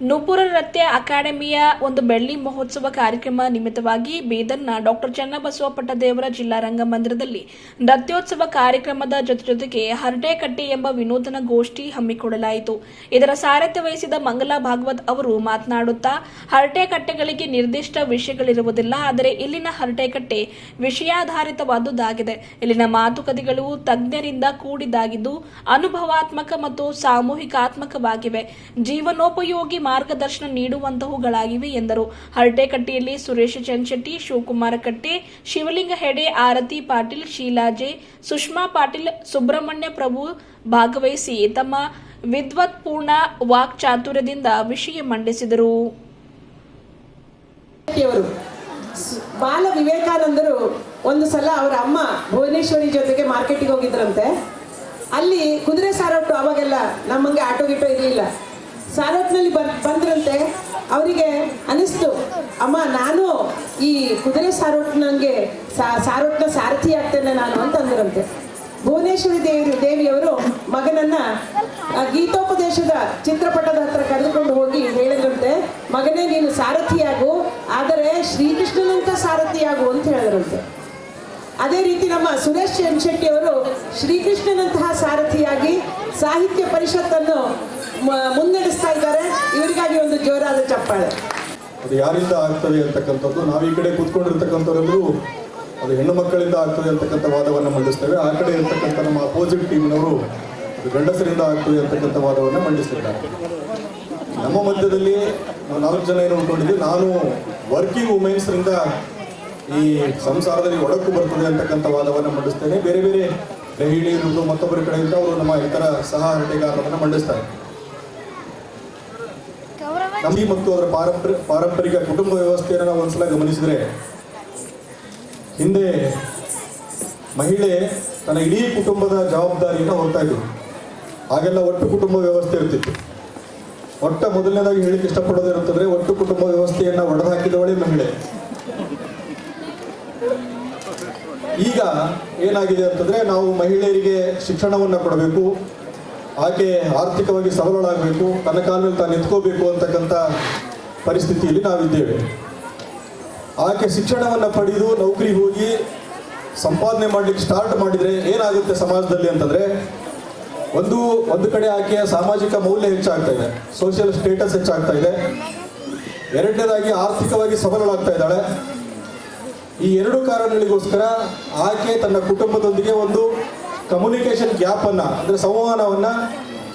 ನೂಪುರ ನೃತ್ಯ ಅಕಾಡೆಮಿಯ ಒಂದು ಬೆಳ್ಳಿ ಮಹೋತ್ಸವ ಕಾರ್ಯಕ್ರಮ ನಿಮಿತ್ತವಾಗಿ ಬೀದರ್ನ ಡಾಕ್ಟರ್ ಚನ್ನಬಸವ ಪಟ್ಟದೇವರ ಜಿಲ್ಲಾ ರಂಗಮಂದಿರದಲ್ಲಿ ನೃತ್ಯೋತ್ಸವ ಕಾರ್ಯಕ್ರಮದ ಜೊತೆ ಜೊತೆಗೆ ಹರಟೆಕಟ್ಟೆ ಎಂಬ ವಿನೂತನ ಗೋಷ್ಠಿ ಹಮ್ಮಿಕೊಳ್ಳಲಾಯಿತು. ಇದರ ಸಾರಥ್ಯ ವಹಿಸಿದ ಮಂಗಲಾ ಭಾಗವತ್ ಅವರು ಮಾತನಾಡುತ್ತಾ, ಹರಟೆಕಟ್ಟೆಗಳಿಗೆ ನಿರ್ದಿಷ್ಟ ವಿಷಯಗಳಿರುವುದಿಲ್ಲ, ಆದರೆ ಇಲ್ಲಿನ ಹರಟೆಕಟ್ಟೆ ವಿಷಯಾಧಾರಿತವಾದುದಾಗಿದೆ. ಇಲ್ಲಿನ ಮಾತುಕತೆಗಳು ತಜ್ಞರಿಂದ ಕೂಡಿದಾಗಿದ್ದು ಅನುಭವಾತ್ಮಕ ಮತ್ತು ಸಾಮೂಹಿಕಾತ್ಮಕವಾಗಿವೆ. ಜೀವನೋಪಯೋಗಿ ಮಾರ್ಗದರ್ಶನ ನೀಡುವಂತಹವುಗಳಾಗಿವೆ ಎಂದರು. ಹರಟೆಕಟ್ಟೆಯಲ್ಲಿ ಸುರೇಶ್ ಚಂಚಟ್ಟಿ ಶಿವಕುಮಾರ ಕಟ್ಟೆ, ಶಿವಲಿಂಗ ಹೆಡೆ, ಆರತಿ ಪಾಟೀಲ್ ಶೀಲಾಜೆ ಸುಷ್ಮಾ ಪಾಟೀಲ್, ಸುಬ್ರಹ್ಮಣ್ಯ ಪ್ರಭು ಭಾಗವಹಿಸಿ ತಮ್ಮ ವಿದ್ವತ್ಪೂರ್ಣ ವಾಕ್ಚಾತುರ್ಯದಿಂದ ವಿಷಯ ಮಂಡಿಸಿದರು. ಬಾಲ ವಿವೇಕಾನಂದರು ಒಂದು ಸಲ ಅವರ ಅಮ್ಮ ಭುವನೇಶ್ವರಿ ಜೊತೆಗೆ ಮಾರ್ಕೆಟಿಗೆ ಹೋಗಿದ್ರಂತೆ. ಅಲ್ಲಿ ಕುದುರೆ ಸಾರೋಟು ಅವಾಗೆಲ್ಲ ನಮ್ಮಂಗೆ ಆಟೋ ಗಿಟೋ ಇರಲಿಲ್ಲ. ಸಾರೋಟ್ನಲ್ಲಿ ಬನ್ ಬಂದ್ರಂತೆ, ಅವರಿಗೆ ಅನಿಸ್ತು ಅಮ್ಮ, ನಾನು ಈ ಕುದುರೆ ಸಾರೋಟ್ನಂಗೆ ಸಾರೋಟ್ನ ಸಾರಥಿ ಆಗ್ತೇನೆ ನಾನು ಅಂತ ಅಂದ್ರಂತೆ. ಭುವನೇಶ್ವರಿ ದೇವಿ, ದೇವಿಯವರು ಮಗನನ್ನ ಗೀತೋಪದೇಶದ ಚಿತ್ರಪಟದ ಹತ್ರ ಕರೆದುಕೊಂಡು ಹೋಗಿ ಹೇಳಿದ್ರಂತೆ, ಮಗನೇ, ನೀನು ಸಾರಥಿಯಾಗು ಆದರೆ ಶ್ರೀಕೃಷ್ಣನಂತ ಸಾರಥಿಯಾಗು ಅಂತ ಹೇಳಿದ್ರಂತೆ. ಅದೇ ರೀತಿ ನಮ್ಮ ಸುರೇಶ್ ಎನ್ ಶೆಟ್ಟಿ ಅವರು ಶ್ರೀಕೃಷ್ಣನಂತಹ ಸಾರಥಿಯಾಗಿ ಸಾಹಿತ್ಯ ಪರಿಷತ್ತನ್ನು ಮುನ್ನಡೆಸ್ತಾ ಇದ್ದಾರೆ. ಇವರಿಗಾಗಿ ಒಂದು ಜೋರಾದ ಚಪ್ಪಾಳೆ. ಅದು ಯಾರಿಂದ ಆಗ್ತದೆ ಅಂತಕ್ಕಂಥದ್ದು, ನಾವು ಈ ಕಡೆ ಕೂತ್ಕೊಂಡಿರ್ತಕ್ಕಂಥವರೆಲ್ಲರೂ ಅದು ಹೆಣ್ಣು ಮಕ್ಕಳಿಂದ ಆಗ್ತದೆ ಅಂತಕ್ಕಂಥ ವಾದವನ್ನು ಮಂಡಿಸ್ತೇವೆ. ಆ ಕಡೆ ಇರ್ತಕ್ಕಂಥ ನಮ್ಮ ಅಪೋಸಿಟ್ ಟೀಮ್ನವರು ಅದು ಗಂಡಸರಿಂದ ಆಗ್ತದೆ ಅಂತಕ್ಕಂಥ ವಾದವನ್ನು ಮಂಡಿಸ್ತಿದ್ದಾರೆ ನಮ್ಮ ಮಧ್ಯದಲ್ಲಿ ನಾವು ನಾಲ್ಕು ಜನ ಏನು ಅಂದ್ಕೊಂಡಿದ್ವಿ ನಾನು ವರ್ಕಿಂಗ್ ವುಮೆನ್ಸ್ರಿಂದ ಈ ಸಂಸಾರದಲ್ಲಿ ಒಡಕು ಬರ್ತದೆ ಅಂತಕ್ಕಂಥ ವಾದವನ್ನು ಮಂಡಿಸ್ತೇನೆ. ಬೇರೆ ಬೇರೆ ಗೃಹಿಣಿಯರು ಮತ್ತೊಬ್ಬರ ಕಡೆಯಿಂದ ಅವರು ನಮ್ಮ ಇತರ ಸಹ ಹರಟೆಗಾರರನ್ನು ಮಂಡಿಸ್ತಾರೆ. ನಮ್ಮಿ ಮತ್ತು ಅದರ ಪಾರಂಪರಿಕ ಪಾರಂಪರಿಕ ಕುಟುಂಬ ವ್ಯವಸ್ಥೆಯನ್ನು ನಾವು ಒಂದ್ಸಲ ಗಮನಿಸಿದ್ರೆ, ಹಿಂದೆ ಮಹಿಳೆ ತನ್ನ ಇಡೀ ಕುಟುಂಬದ ಜವಾಬ್ದಾರಿಯನ್ನು ಹೊರ್ತಾ ಇದ್ರು ಆಗೆಲ್ಲ ಒಟ್ಟು ಕುಟುಂಬ ವ್ಯವಸ್ಥೆ ಇರ್ತಿತ್ತು. ಒಟ್ಟ ಮೊದಲನೇದಾಗಿ ಹೇಳಿಕ್ಕೆ ಇಷ್ಟಪಡೋದೇನಂತಂದ್ರೆ ಒಟ್ಟು ಕುಟುಂಬ ವ್ಯವಸ್ಥೆಯನ್ನ ಒಡೆದಾಕಿದವಳೇ ಮಹಿಳೆ. ಈಗ ಏನಾಗಿದೆ ಅಂತಂದ್ರೆ, ನಾವು ಮಹಿಳೆಯರಿಗೆ ಶಿಕ್ಷಣವನ್ನ ಕೊಡಬೇಕು ಆಕೆ ಆರ್ಥಿಕವಾಗಿ ಸಬಲಳಾಗಬೇಕು, ತನ್ನ ಕಾಲದಲ್ಲಿ ತಾನು ನಿಂತ್ಕೋಬೇಕು ಅಂತಕ್ಕಂಥ ಪರಿಸ್ಥಿತಿಯಲ್ಲಿ ನಾವಿದ್ದೇವೆ. ಆಕೆ ಶಿಕ್ಷಣವನ್ನು ಪಡೆದು ನೌಕರಿ ಹೋಗಿ ಸಂಪಾದನೆ ಮಾಡ್ಲಿಕ್ಕೆ ಸ್ಟಾರ್ಟ್ ಮಾಡಿದ್ರೆ ಏನಾಗುತ್ತೆ ಸಮಾಜದಲ್ಲಿ ಅಂತಂದ್ರೆ, ಒಂದು ಒಂದು ಕಡೆ ಆಕೆಯ ಸಾಮಾಜಿಕ ಮೌಲ್ಯ ಹೆಚ್ಚಾಗ್ತಾ ಇದೆ ಸೋಷಿಯಲ್ ಸ್ಟೇಟಸ್ ಹೆಚ್ಚಾಗ್ತಾ ಇದೆ. ಎರಡನೇದಾಗಿ ಆರ್ಥಿಕವಾಗಿ ಸಬಲಳಾಗ್ತಾ ಇದ್ದಾಳೆ. ಈ ಎರಡು ಕಾರಣಗಳಿಗೋಸ್ಕರ ಆಕೆ ತನ್ನ ಕುಟುಂಬದೊಂದಿಗೆ ಒಂದು ಕಮ್ಯುನಿಕೇಶನ್ ಗ್ಯಾಪ್ ಅನ್ನ, ಅಂದ್ರೆ ಸಂವಹನವನ್ನ,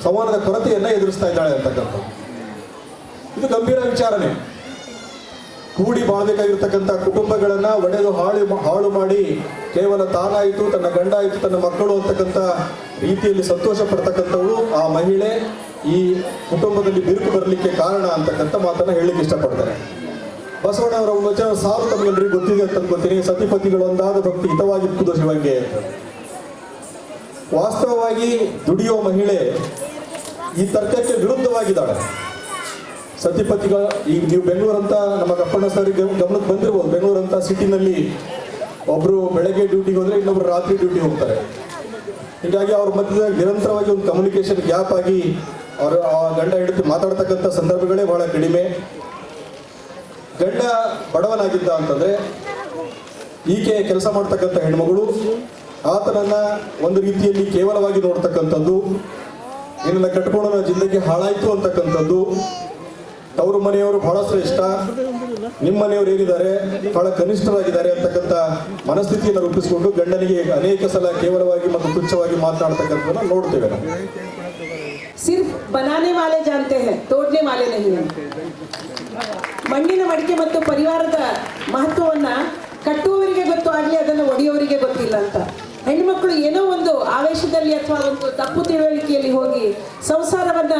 ಸಂವಹನದ ಕೊರತೆಯನ್ನ ಎದುರಿಸ್ತಾ ಇದ್ದಾಳೆ ಅಂತಕ್ಕಂಥ ಇದು ಗಂಭೀರ ವಿಚಾರಣೆ. ಕೂಡಿ ಬಾಳ್ಬೇಕಾಗಿರ್ತಕ್ಕಂಥ ಕುಟುಂಬಗಳನ್ನ ಒಡೆದು ಹಾಳು ಹಾಳು ಮಾಡಿ ಕೇವಲ ತಾನಾಯಿತು, ತನ್ನ ಗಂಡ ಆಯಿತು ತನ್ನ ಮಕ್ಕಳು ಅಂತಕ್ಕಂಥ ರೀತಿಯಲ್ಲಿ ಸಂತೋಷ ಪಡ್ತಕ್ಕಂಥವಳು ಆ ಮಹಿಳೆ ಈ ಕುಟುಂಬದಲ್ಲಿ ಬಿರುಕು ಬರಲಿಕ್ಕೆ ಕಾರಣ ಅಂತಕ್ಕಂಥ ಮಾತನ್ನ ಹೇಳಲಿಕ್ಕೆ ಇಷ್ಟಪಡ್ತಾರೆ. ಬಸವಣ್ಣವರ ಒಂದು ವಚನ ಸಾವು ತಮಗೆಲ್ಲರಿಗೂ ಗೊತ್ತಿದೆ ಅಂತ ಅನ್ಕೋತೀನಿ. ಸತಿಪತಿಗಳು ಒಂದಾದ ಭಕ್ತಿ ಹಿತವಾಗಿತ್ತು ಶಿವಂಗೆ ಅಂತ. ವಾಸ್ತವವಾಗಿ ದುಡಿಯೋ ಮಹಿಳೆ ಈ ತರ್ಕಕ್ಕೆ ವಿರುದ್ಧವಾಗಿದ್ದಾಳೆ. ಸತ್ಯಪತಿಗಳ ಈಗ ನೀವು ಬೆಂಗಳೂರಂತ ನಮ್ಮ ಕಪ್ಪಣ್ಣ ಸರ್ ಗಮನಕ್ಕೆ ಬಂದಿರ್ಬೋದು. ಬೆಂಗಳೂರಂತ ಸಿಟಿನಲ್ಲಿ ಒಬ್ರು ಬೆಳಗ್ಗೆ ಡ್ಯೂಟಿಗೆ ಹೋದ್ರೆ ಇನ್ನೊಬ್ರು ರಾತ್ರಿ ಡ್ಯೂಟಿ ಹೋಗ್ತಾರೆ. ಹೀಗಾಗಿ ಅವ್ರ ಮಧ್ಯದಲ್ಲಿ ನಿರಂತರವಾಗಿ ಒಂದು ಕಮ್ಯುನಿಕೇಷನ್ ಗ್ಯಾಪ್ ಆಗಿ ಅವರು, ಆ ಗಂಡ ಹಿಡಿದು ಮಾತಾಡ್ತಕ್ಕಂಥ ಸಂದರ್ಭಗಳೇ ಬಹಳ ಕಡಿಮೆ. ಗಂಡ ಬಡವನಾಗಿದ್ದ ಅಂತಂದ್ರೆ ಈಕೆ ಕೆಲಸ ಮಾಡ್ತಕ್ಕಂಥ ಹೆಣ್ಮಗಳು ಆತನನ್ನ ಒಂದು ರೀತಿಯಲ್ಲಿ ಕೇವಲವಾಗಿ ನೋಡ್ತಕ್ಕಂಥದ್ದು ಏನನ್ನ ಕಟ್ಕೊಂಡು ನನ್ನ ಜಿಂದಗಿ ಹಾಳಾಯ್ತು ಅಂತಕ್ಕಂಥದ್ದು, ತವರು ಮನೆಯವರು ಬಹಳ ಶ್ರೇಷ್ಠ, ನಿಮ್ಮ ಮನೆಯವರು ಏನಿದ್ದಾರೆ, ಬಹಳ ಕನಿಷ್ಠರಾಗಿದ್ದಾರೆ ಅಂತಕ್ಕಂಥ ಮನಸ್ಥಿತಿಯನ್ನು ರೂಪಿಸಿಕೊಂಡು ಗಂಡನಿಗೆ ಅನೇಕ ಸಲ ಕೇವಲವಾಗಿ ಮತ್ತು ತುಚ್ಛವಾಗಿ ಮಾತನಾಡ್ತಕ್ಕಂಥದ್ದನ್ನ ನೋಡ್ತೇವೆ ಸಿರ್ಫ್ ಬನಾನೆ ವಾಲೆ ಜಾನ್ತೆ ಹೇ ನಹಿ ಮಣ್ಣಿನ ಮಡಿಕೆ ಮತ್ತು ಪರಿವಾರದ ಮಹತ್ವವನ್ನ ಕಟ್ಟುವವರಿಗೆ ಗೊತ್ತು ಆಗ್ಲಿ ಅದನ್ನು ಒಡೆಯುವವರಿಗೆ ಗೊತ್ತಿಲ್ಲ ಅಂತ. ಹೆಣ್ಮಕ್ಳು ಏನೋ ಒಂದು ಆವೇಶದಲ್ಲಿ ಅಥವಾ ಒಂದು ತಪ್ಪು ತಿಳುವಳಿಕೆಯಲ್ಲಿ ಹೋಗಿ ಸಂಸಾರವನ್ನ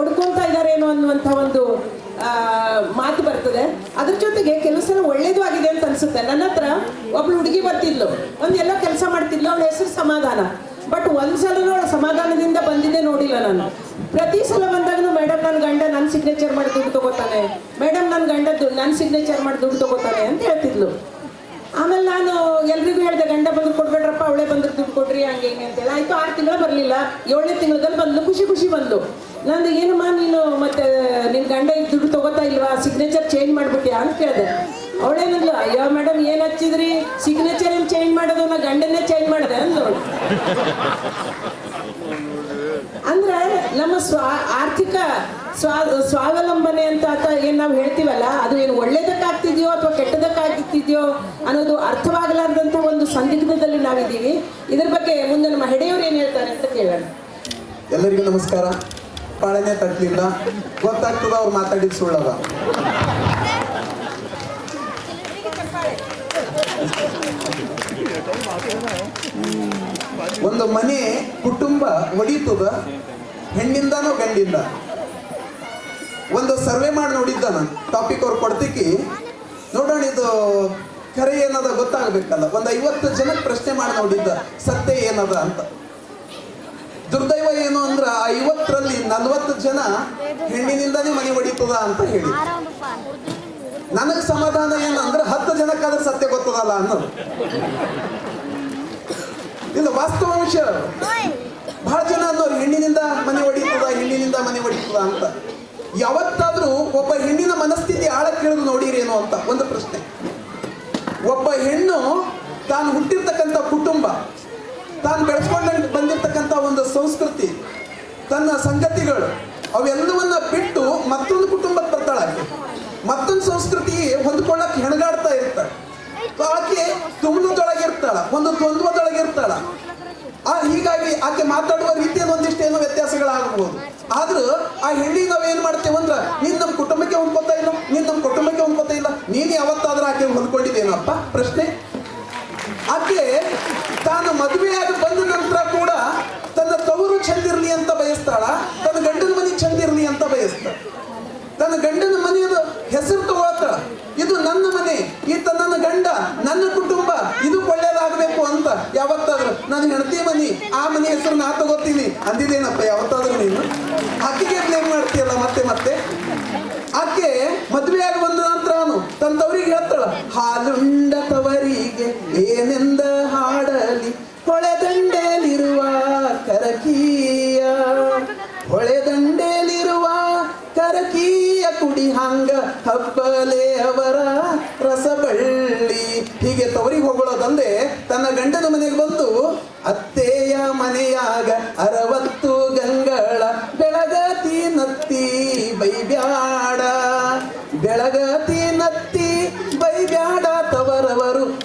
ಒಡ್ಕೊಂತಾ ಇದ್ದಾರೇನೋ ಅನ್ನುವಂಥ ಒಂದು ಮಾತು ಬರ್ತದೆ. ಅದ್ರ ಜೊತೆಗೆ ಕೆಲಸ ಒಳ್ಳೇದು ಆಗಿದೆ ಅಂತ ಅನ್ಸುತ್ತೆ. ನನ್ನ ಹತ್ರ ಒಬ್ಳು ಹುಡುಗಿ ಬರ್ತಿದ್ಲು. ಒಂದ್ ಎಲ್ಲ ಕೆಲಸ ಮಾಡ್ತಿದ್ಲು. ಅವಳ ಹೆಸರು ಸಮಾಧಾನ. ಬಟ್ ಒಂದ್ಸಲನೂ ಅವಳ ಸಮಾಧಾನದಿಂದ ಬಂದಿದ್ದೆ ನೋಡಿಲ್ಲ ನಾನು. ಪ್ರತಿ ಸಲ ಬಂದಾಗಲೂ ಮೇಡಮ್ ನನ್ನ ಗಂಡ ನನ್ನ ಸಿಗ್ನೇಚರ್ ಮಾಡಿ ದುಡ್ಡು ತಗೋತಾನೆ. ಮೇಡಮ್ ನನ್ನ ಗಂಡ ನನ್ನ ಸಿಗ್ನೇಚರ್ ಮಾಡಿ ದುಡ್ಡು ತಗೋತಾನೆ ಅಂತ ಹೇಳ್ತಿದ್ಲು ಆಮೇಲೆ ನಾನು ಎಲ್ರಿಗೂ ಹೇಳಿದೆ ಗಂಡ ಬಂದ್ರು ಬಂದ್ರೆ ದುಡ್ಡು ಕೊಡ್ರಿ, ಹಂಗೆ ಹಿಂಗೆ ಆಯ್ತು, ಆರು ತಿಂಗಳು ಬರಲಿಲ್ಲ. ಏಳನೇ ತಿಂಗಳಲ್ಲಿ ಬಂದು ಖುಷಿ ಖುಷಿ ಬಂದು. ನಂದು, ಏನಮ್ಮ ನೀನು ಮತ್ತೆ ನಿನ್ ಗಂಡ ದುಡ್ಡು ತಗೋತಾ ಇಲ್ವಾ? ಸಿಗ್ನೇಚರ್ ಚೇಂಜ್ ಮಾಡ್ಬಿಟ್ಟಿ ಅಂತ ಕೇಳಿದೆ. ಅವಳೇನಂದ್ಲು ಅಯ್ಯೋ ಮೇಡಮ್ ಏನ್ ಹಚ್ಚಿದ್ರಿ? ಸಿಗ್ನೇಚರ್ ಏನ್ ಚೇಂಜ್ ಮಾಡೋದು? ನಾ ಗಂಡನ್ನೇ ಚೇಂಜ್ ಮಾಡಿದೆ, ಅಂದವಳು. ಅಂದ್ರೆ ನಮ್ಮ ಸ್ವ ಆರ್ಥಿಕ ಸ್ವಾ ಸ್ವಾವಲಂಬನೆ ಅಂತ ಆತ ಏನ್ ನಾವು ಹೇಳ್ತೀವಲ್ಲ, ಅದು ಏನು ಒಳ್ಳೇದಕ್ಕಾಗ್ತಿದ್ಯೋ ಅಥವಾ ಕೆಟ್ಟದಕ್ಕಾಗ್ತಿದ್ಯೋ ಅನ್ನೋದು ಅರ್ಥವಾಗಲಾರ್ದಂತ ಒಂದು ಸಂದಿಗ್ಧದಲ್ಲಿ ನಾವಿದ್ದೀವಿ. ಇದ್ರ ಬಗ್ಗೆ ಮುಂದೆ ನಮ್ಮ ಹೆಡೆಯವರು ಏನ್ ಹೇಳ್ತಾರೆ ಅಂತ ಕೇಳೋಣ. ಎಲ್ಲರಿಗೂ ನಮಸ್ಕಾರ. ಪಾಳನೆ ತಟ್ಲಿಲ್ಲ ಗೊತ್ತಾಗ್ತದ ಅವ್ರು ಮಾತಾಡಿದ ಸುಳ್ಳದ? ಒಂದು ಮನೆ ಕುಟುಂಬ ಒಡೀತದ, ಹೆಣ್ಣಿಂದನೋ ಗಂಡಿಂದ? ಒಂದು ಸರ್ವೆ ಮಾಡಿ ನೋಡಿದ್ದ ನಾನು. ಟಾಪಿಕ್ ಅವ್ರು ಕೊಡ್ತಿಕ್ಕಿ, ನೋಡೋಣ ಇದು ಕರೆ ಏನದ ಗೊತ್ತಾಗಬೇಕಲ್ಲ. ಒಂದು ಐವತ್ತು ಜನಕ್ಕೆ ಪ್ರಶ್ನೆ ಮಾಡಿ ನೋಡಿದ್ದ, ಸತ್ಯ ಏನದ ಅಂತ. ದುರ್ದೈವ ಏನು ಅಂದ್ರ ಐವತ್ತರಲ್ಲಿ ನಲ್ವತ್ತು ಜನ ಹೆಣ್ಣಿನಿಂದನೇ ಮನೆ ಹೊಡಿತದ ಅಂತ ಹೇಳಿ. ನನಗ್ ಸಮಾಧಾನ ಏನಂದ್ರೆ ಹತ್ತು ಜನಕ್ಕಾದ್ರೆ ಸತ್ಯ ಗೊತ್ತದಲ್ಲ ಅನ್ನೋದು. ಇದು ವಾಸ್ತವಾಂಶ ಬಹಳ ಜನ ಅನ್ನೋರು ಹೆಣ್ಣಿನಿಂದ ಮನೆ ಹೊಡಿತದ ಹೆಣ್ಣಿನಿಂದ ಮನೆ ಹೊಡಿತದ ಅಂತ. ಯಾವತ್ತಾದ್ರೂ ಒಬ್ಬ ಹೆಣ್ಣಿನ ಮನಸ್ಥಿತಿ ಆಳಕ್ಕೆ ಇಳಿದು ನೋಡಿರೇನೋ ಅಂತ ಒಂದು ಪ್ರಶ್ನೆ. ಒಬ್ಬ ಹೆಣ್ಣು ತಾನು ಹುಟ್ಟಿರ್ತಕ್ಕಂಥ ಕುಟುಂಬ, ತಾನು ಬೆಳೆಸ್ಕೊಂಡು ಬಂದಿರತಕ್ಕಂಥ ಒಂದು ಸಂಸ್ಕೃತಿ, ತನ್ನ ಸಂಗತಿಗಳು, ಅವೆಲ್ಲವನ್ನ ಬಿಟ್ಟು ಮತ್ತೊಂದು ಕುಟುಂಬಕ್ಕೆ ಬರ್ತಾಳೆ ಮತ್ತೊಂದು ಸಂಸ್ಕೃತಿ ಹೊಂದ್ಕೊಳ್ಳಕ್ಕೆ ಹೆಣಗಾಡ್ತಾ ಇರ್ತಾಳೆ. ಆಕೆ ತುಮನದೊಳಗಿರ್ತಾಳ ಒಂದು ದ್ವಂದ್ವದೊಳಗಿರ್ತಾಳ. ಆ, ಹೀಗಾಗಿ ಆಕೆ ಮಾತಾಡುವ ರೀತಿಯಲ್ಲಿ ಒಂದಿಷ್ಟು ಏನೋ ವ್ಯತ್ಯಾಸಗಳಾಗಬಹುದು. ಆದ್ರೂ ಆ ಹೆಣ್ಣಿಗೆ ನಾವು ಏನು ಮಾಡ್ತೇವೆ ಅಂದ್ರೆ, ನೀನ್ ನಮ್ಮ ಕುಟುಂಬಕ್ಕೆ ಹೊಂದ್ಕೊತಾ ಇಲ್ಲ, ನೀನ್ ನಮ್ಮ ಕುಟುಂಬಕ್ಕೆ ಹೊಂದ್ಕೊತಾ ಇಲ್ಲ, ನೀನ್ ಯಾವತ್ತಾದ್ರೂ ಆಕೆ ಹೊಂದ್ಕೊಂಡಿದ್ದೇನಪ್ಪ? ಪ್ರಶ್ನೆ? ಆಕೆ ತಾನು ಮದುವೆಯಾಗಿ ಬಂದ ನಂತರ ಕೂಡ ತನ್ನ ತವರು ಚಂದಿರ್ಲಿ ಅಂತ ಬಯಸ್ತಾಳ ತನ್ನ ಗಂಡನ ಮನೆ ಚಂದಿರ್ಲಿ ಅಂತ ಬಯಸ್ತಾಳ ತನ್ನ ಗಂಡನ ಮನೆಯದು ಹೆಸರು ತಗೊಳ್ತಾಳ ಇದು ನನ್ನ ಮನೆ ಈತ ನನ್ನ ಗಂಡ ನನ್ನ ಕುಟುಂಬ ಇದು ಒಳ್ಳೇದಾಗಬೇಕು ಅಂತ ಯಾವತ್ತಾದ್ರೂ ನನ್ನ ಹೆಂಡತಿ ಮನಿ ಆ ಮನೆ ಹೆಸರು ನಾ ತಗೋತೀನಿ ಅಂದಿದ್ದೇನಪ್ಪ ಯಾವತ್ತಾದ್ರೂ ನೀನು ಆಕೆಗೆ ಬ್ಲೇಮ್ ಮಾಡ್ತೀಯಲ್ಲ ಮತ್ತೆ ಮತ್ತೆ? ಆಕೆ ಮದುವೆಯಾಗಿ ಬಂದ ನಂತರ ಅವನು ತನ್ನ ತವರಿಗೆ ಹೇಳ್ತಾಳ ಹಾಲುಂಡ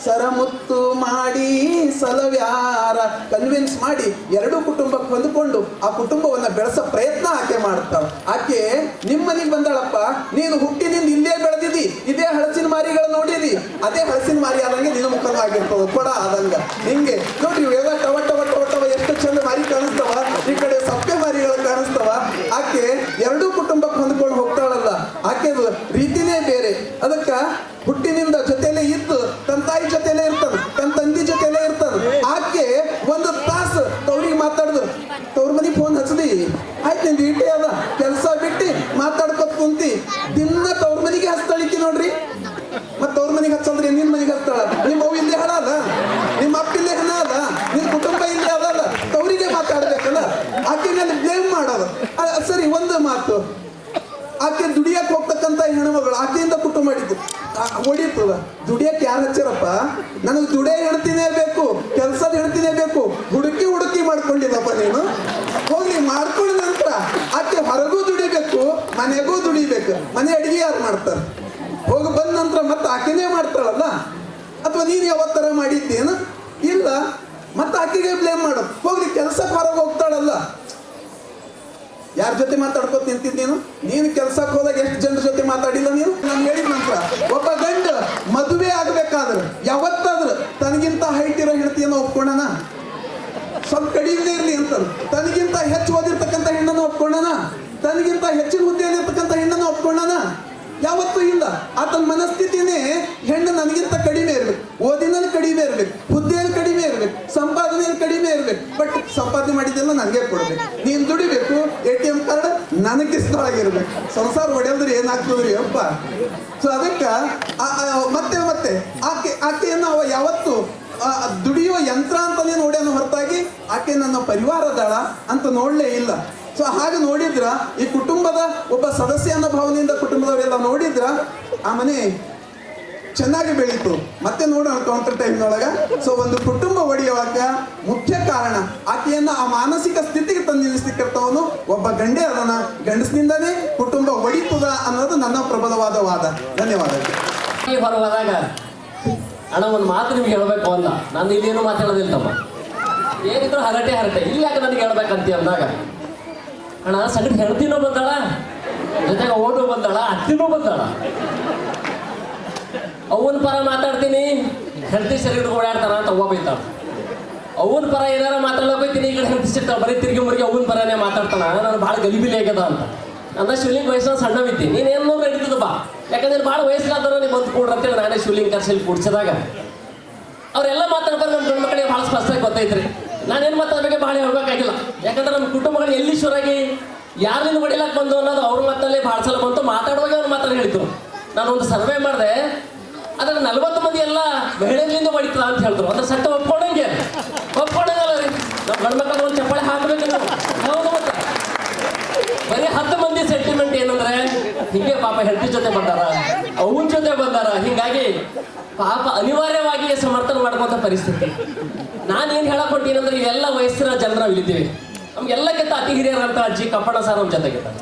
ಸರಮುತ್ತು ಮಾಡಿ ಸಲವ್ಯಾರ. ಕನ್ವಿನ್ಸ್ ಮಾಡಿ ಎರಡೂ ಕುಟುಂಬಕ್ಕೆ ಹೊಂದಿಕೊಂಡು ಆ ಕುಟುಂಬವನ್ನ ಬೆಳೆಸೋ ಪ್ರಯತ್ನ ಆಕೆ ಮಾಡ್ತಾವ ಆಕೆ ನಿಮ್ಮ ಮನೆಗೆ ಬಂದಾಳಪ್ಪ, ನೀನು ಹುಟ್ಟಿನಿಂದ ಇಲ್ಲೇ ಬೆಳೆದಿದ್ದಿ ಇದೇ ಹಳಸಿನ ಮಾರಿಗಳ ನೋಡಿದಿ, ಅದೇ ಹಳಸಿನ ಮಾರಿ ಆದಂಗೆ ನಿನ್ನ ಮುಖನೂ ಕೂಡ ಕೊಡ ಆದಂಗ. ಹಿಂಗೆ ನೋಡಿ ಇವೆಲ್ಲ ಟವ ಟವ ಟವ ಎಷ್ಟು ಚಂದ ಮಾರಿ ಕಾಣಿಸ್ತವ, ಈ ಕಡೆ ಸಪ್ಪೆ ಮಾರಿಗಳು ಕಾಣಿಸ್ತವ. ಆಕೆ ಎರಡೂ ಕುಟುಂಬಕ್ಕೆ ಹೊಂದ್ಕೊಂಡು ಹೋಗ್ತಾಳಲ್ಲ ಆಕೆ ರೀತಿನೇ ಬೇರೆ. ಅದಕ್ಕ ಹುಟ್ಟಿನಿಂದ ತಾಯಿ ಜೊತೆಲೇ ಇರ್ತದ, ತನ್ನ ತಂದಿ ಜೊತೆಲೇ ಇರ್ತದ. ಆಕೆ ಒಂದು ತಾಸು ತವ್ರಿಗೆ ಮಾತಾಡಿದ್ರು ತವ್ರ ಮನಿ ಫೋನ್ ಹಚ್ಚದಿ ಆಯ್ತು ನಿಂದು ಅದ, ಕೆಲಸ ಬಿಟ್ಟು, ಮಾತಾಡ್ಕೊತ ಕುಂತಿ. ದಿನ ತವ್ರ ಮನಿಗೆ ಹಚ್ತಾಳಿಕ್ಕಿ ನೋಡ್ರಿ. ಮತ್ತ ತವ್ರ ಮನಿಗೆ ಹಚ್ಚಲ್ರಿ, ನಿನ್ ಮನೆಗೆ ಹಚ್ತಾಳ ನಿಮ್ಮ ಅವು ಇಲ್ಲೇ ಹಣ ನಿಮ್ಮ ಅಪ್ಪ ಇಲ್ಲೇ ಹಣ ಅದ, ನಿನ್ ಕುಟುಂಬ ಇಲ್ಲೇ ಅದಲ್ಲ ತವರಿಗೆ ಮಾತಾಡ್ಬೇಕಲ್ಲ. ಆಕೆ ಮೇಲೆ ಬ್ಲೇಮ್ ಮಾಡೋದು. ಸರಿ, ಒಂದು ಮಾತು. ಆಕೆ ದುಡಿಯಕ್ಕೆ ಹೋಗ್ತಕ್ಕಂಥ ಹೆಣ್ಮಗಳು ಆಕೆಯಿಂದ ಕುಟುಂಬ ಮಾಡಿದ್ದು ಹೊಡಿತದ ದುಡಿಯಕ್ಕೆ ಯಾರು ಹಚ್ಚಿರಪ್ಪ? ನನಗೆ ದುಡಿಯ ಹೆಣ್ತಿನೇ ಬೇಕು, ಕೆಲಸದ ಹೆಣ್ತಿನೇ ಬೇಕು, ಹುಡುಕಿ ಹುಡುಕಿ ಮಾಡ್ಕೊಂಡಿಲ್ಲಪ್ಪ ನೀನು. ಹೋಗ್ಲಿ ಮಾಡ್ಕೊಂಡ ನಂತರ. ಆಕೆ ಹೊರಗೂ ದುಡಿಬೇಕು, ಮನೆಗೂ ದುಡಿಬೇಕು. ಮನೆ ಅಡಿಗೆ ಯಾರು ಮಾಡ್ತಾರೆ? ಹೋಗಿ ಬಂದ ನಂತರ ಮತ್ತೆ ಆಕೆನೇ ಮಾಡ್ತಾಳಲ್ಲ? ಅಥವಾ ನೀನು ಯಾವತ್ತರ ಮಾಡಿದ್ದೇನು ಇಲ್ಲ. ಮತ್ತೆ ಆಕೆಗೆ ಬ್ಲೇಮ್ ಮಾಡೋದು ಹೋಗ್ಲಿ ಕೆಲಸಕ್ಕೆ ಹೊರಗೆ ಹೋಗ್ತಾಳಲ್ಲ. ಯಾರ ಜೊತೆ ಮಾತಾಡ್ಕೋತ ನಿಂತಿದ್ ನೀನು? ನೀನು ಕೆಲ್ಸಕ್ಕೆ ಹೋದಾಗ ಎಷ್ಟು ಜನರ ಜೊತೆ ಮಾತಾಡಿಲ್ಲ ನೀನು? ನಾನು ಹೇಳಿದ ನಂತರ, ಒಬ್ಬ ಗಂಡ ಮದುವೆ ಆಗ್ಬೇಕಾದ್ರೆ ಯಾವತ್ತಾದ್ರೂ ತನಗಿಂತ ಹೈಟ್ ಇರೋ ಹೆಂಡತಿಯನ್ನು ಒಪ್ಕೊಂಡನ ಸ್ವಲ್ಪ ಕಡಿಮೆ ಇರಲಿ ಅಂತ ತನಗಿಂತ ಹೆಚ್ಚು ಓದಿರ್ತಕ್ಕಂಥ ಹೆಣ್ಣನ್ನು ಒಪ್ಕೊಂಡನ ತನಗಿಂತ ಹೆಚ್ಚಿನ ಹುದ್ದೆಯಲ್ಲಿರ್ತಕ್ಕಂಥ ಹೆಣ್ಣನ್ನು ಒಪ್ಕೊಂಡನ ಯಾವತ್ತೂ ಇಲ್ಲ. ಆತನ ಮನಸ್ಥಿತಿನೇ ಹೆಣ್ಣು ನನಗಿಂತ ಕಡಿಮೆ ಇರ್ಬೇಕು. ಓದಿನಲ್ಲಿ ಕಡಿಮೆ ಇರ್ಬೇಕು. ಹುದ್ದೆಯಲ್ಲಿ ಕಡಿಮೆ ಇರ್ಬೇಕು. ಸಂಪಾದನೆಯಲ್ಲಿ ಕಡಿಮೆ ಇರ್ಬೇಕು. ಬಟ್ ಸಂಪಾದನೆ ಮಾಡಿದ್ದೆಲ್ಲ ನನಗೆ ಕೊಡ್ಬೇಕು. ನೀನು ದುಡಿಬೇಕು. ಎ ಟಿ ಎಂ ಕಾರ್ಡ್ ನನಗೆ ಪ್ರಾಕ್ಟೀಸ್ದೊಳಗಿರ್ಬೇಕು ಸಂಸಾರ ಹೊಡೆಯಲ್ರಿ ಏನಾಗ್ತದ್ರಿ ಅಪ್ಪ? ಸೊ ಅದಕ್ಕೆ ಮತ್ತೆ ಮತ್ತೆ, ಆಕೆ, ಆಕೆಯನ್ನು ಅವ ಯಾವತ್ತು ದುಡಿಯುವ ದುಡಿಯೋ ಯಂತ್ರ ಅಂತಲೇ ನೋಡ್ಯಾನ ಹೊರತಾಗಿ, ಆಕೆ ನನ್ನ ಪರಿವಾರದಳ ಅಂತ ನೋಡಲೇ ಇಲ್ಲ. ಸೊ ಹಾಗೆ ನೋಡಿದ್ರ, ಈ ಕುಟುಂಬದ ಒಬ್ಬ ಸದಸ್ಯ ಅನ್ನೋ ಭಾವನೆಯಿಂದ ಕುಟುಂಬದವರೆಲ್ಲ ನೋಡಿದ್ರ, ಆ ಮನೆ ಚೆನ್ನಾಗಿ ಬೆಳೀತು. ಮತ್ತೆ ನೋಡೋಣ ಕೌಂಟರ್ ಟೈಮ್ನೊಳಗ ಸೊ ಒಂದು ಕುಟುಂಬ ಒಡೆಯುವಾಗ ಮುಖ್ಯ ಕಾರಣ, ಆಕೆಯನ್ನ ಆ ಮಾನಸಿಕ ಸ್ಥಿತಿಗೆ ತಂದು ನಿಲ್ಲಿಸ್ಲಿಕ್ಕಿರ್ತವನು ಒಬ್ಬ ಗಂಡೆ ಅದನ್ನ ಗಂಡಸಿನಿಂದನೇ ಕುಟುಂಬ ಒಡಿತದ ಅನ್ನೋದು ನನ್ನ ಪ್ರಬಲವಾದ ವಾದ. ಧನ್ಯವಾದಗಳು. ಈ ಹೊರ ಹೋದಾಗ ಅಣ್ಣ, ಒಂದು ಮಾತು ನಿಮ್ಗೆ ಹೇಳಬೇಕು ಅಂದ. ನಾನು ಇಲ್ಲೇನು ಮಾತಾಡೋದಿಲ್ಲ ಏನಿದ್ರು ಹರಟೆ ಹರಟೆ. ಇಲ್ಲಿ ಯಾಕೆ ನನಗೆ ಹೇಳ್ಬೇಕಂತ ಅಂದಾಗ? ಅಣ್ಣ ಸಗಟ್ ಹೆಂಡ್ತಿನೂ ಬಂದಾಳ? ಜೊತೆಗೆ ಓಟು ಬಂದಾಳ, ಅತ್ತಿನೂ ಬಂದಾಳ. ಅವನ ಪರ ಮಾತಾಡ್ತೀನಿ, ಹೆಂಡತಿ ಸರಿ ಹಿಡ್ದು ಓಡಾಡ್ತಾರ ಅಂತ ಅವ್ವ ಬೈತಾಳ. ಅವನ ಪರ ಏನಾರ ಮಾತಾಡ್ಲಕ್ ಹೋಗ್ತೀನಿ, ಈ ಕಡೆ ಹೆಂಡತಿ ಸಿಗ್ತಾಳ, ಬರೀ ತಿರುಗಿ ಮುರುಗಿ ಅವನ ಪರನೇ ಮಾತಾಡ್ತಾನ ನಾನು ಭಾಳ ಗಲಿಬಿಲಿ ಆಗ್ಯದ ಅಂತ. ನನ್ನ ಶಿವಲಿಂಗ್ ವಯಸ್ಸಿನ ಸಣ್ಣವಿದ್ದಿ. ನೀನು ಏನು ನಡೀತದ ಬಾ. ಯಾಕಂದ್ರೆ ಭಾಳ ವಯಸ್ಸಿಲಾದ್ರು ನೀವು ಬಂದು ಕೂಡ್ರ ನಾನೇ ಶಿವಲಿಂಗ್ ಕರ್ಸಲ್ಲಿ ಕೂಡ್ಸಿದಾಗ. ಅವರೆಲ್ಲ ಮಾತಾಡ್ತಾರೆ ನಮ್ಮ ಗಂಡು ಮಕ್ಕಳಿಗೆ ಭಾಳ ಸ್ಪಷ್ಟವಾಗಿ ಗೊತ್ತೈತ್ರಿ. ನಾನೇನು ಮಾತಾಡ್ಬೇಕು ಭಾಳ ಹೇಳ್ಬೇಕಾಗಿಲ್ಲ. ಯಾಕಂದ್ರೆ ನಮ್ಮ ಕುಟುಂಬಗಳು ಎಲ್ಲಿ ಶುರಾಗಿ ಯಾರನ್ನ ಹೊಡಿಲಕ್ಕೆ ಬಂದು ಅನ್ನೋದು ಅವ್ರ ಮಾತಲ್ಲೇ ಭಾಳ ಸಲ ಬಂತು, ಮಾತಾಡುವಾಗ ಅವ್ರು ಮಾತಾಡಿ ಹೇಳಿದ್ರು. ನಾನು ಒಂದು ಸರ್ವೆ ಮಾಡಿದೆ ಅದ್ರ ನಲ್ವತ್ತು ಮಂದಿ ಎಲ್ಲ ಮಹಿಳೆಯಿಂದ ಹೊಡಿತದ ಅಂತ ಹೇಳಿದ್ರು. ಅದ್ರ ಸಟ್ಟ ಒಪ್ಕೊಂಡಂಗೆ. ಒಪ್ಕೊಂಡಂಗಲ್ಲ ರೀ. ನಮ್ಮ ಗಂಡ ಮಕ್ಕಳು ಒಂದು ಚಪ್ಪಾಳೆ ಹಾಕ್ಬೇಕು ನಾವು. ಹೌದು ಮತ್ತೆ. ಬರೀ ಹತ್ತು ಮಂದಿ ಸೆಂಟಿಮೆಂಟ್ ಏನಂದ್ರೆ ಹಿಂಗೆ ಪಾಪ ಹೆಂಡತಿ ಜೊತೆ ಬಂದಾರ? ಅವನ ಜೊತೆ ಬಂದಾರ? ಹಿಂಗಾಗಿ ಪಾಪ ಅನಿವಾರ್ಯವಾಗಿ ಸಮರ್ಥನೆ ಮಾಡ್ಕೊಂತ ಪರಿಸ್ಥಿತಿ. ನಾನೇನ್ ಹೇಳಕ್ ಹೊಂಟೀನಿ ಅಂದ್ರೆ ಇವೆಲ್ಲ ವಯಸ್ಸಿನ ಜನರ ಇಲ್ಲಿದ್ದೀವಿ ನಮ್ಗೆಲ್ಲಕ್ಕಿಂತ ಅತಿ ಹಿರಿಯರಂತ ಅಜ್ಜಿ ಕಪ್ಪಣ ಸರ್ ನಮ್ಮ ಜೊತೆಗಿದ್ದಾರೆ.